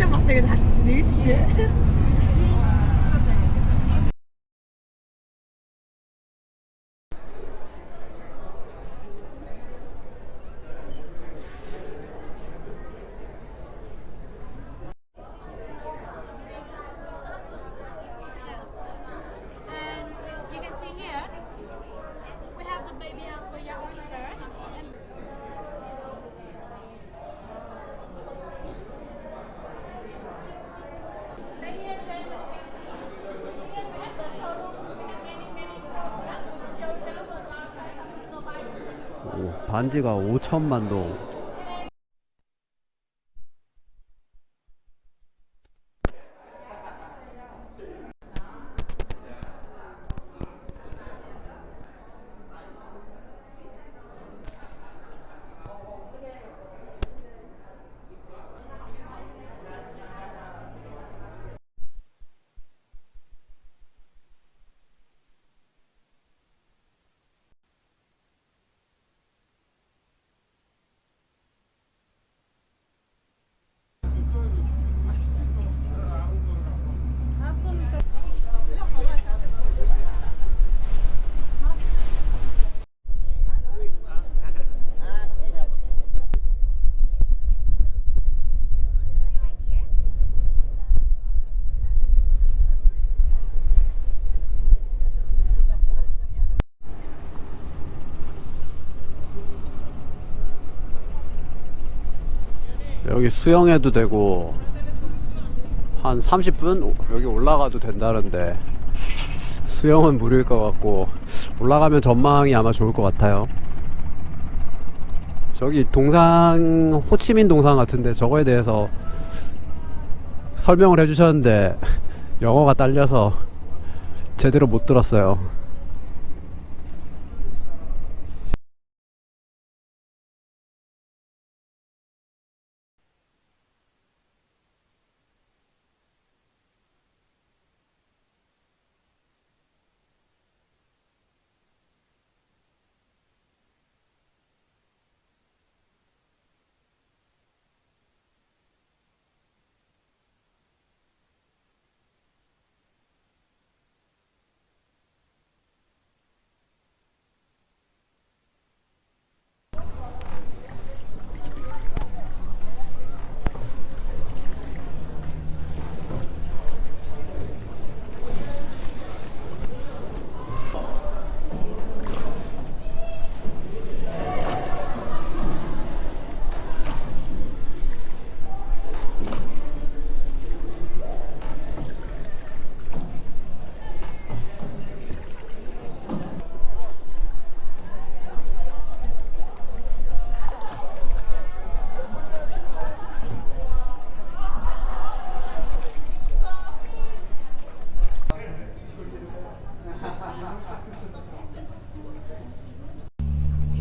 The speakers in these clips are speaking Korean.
Gerçekten bahse gidersin iyi bir şey. baby. 반지가 5천만 동. 여기 수영해도 되고 한 30분 여기 올라가도 된다는데 수영은 무료일 것 같고 올라가면 전망이 아마 좋을 것 같아요. 저기 동상 호치민 동상 같은데 저거에 대해서 설명을 해주셨는데 영어가 딸려서 제대로 못 들었어요.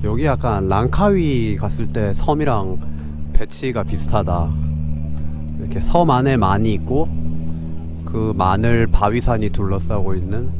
여기 약간 랑카위 갔을 때 섬이랑 배치가 비슷하다. 이렇게 섬 안에 만이 있고 그 만을 바위산이 둘러싸고 있는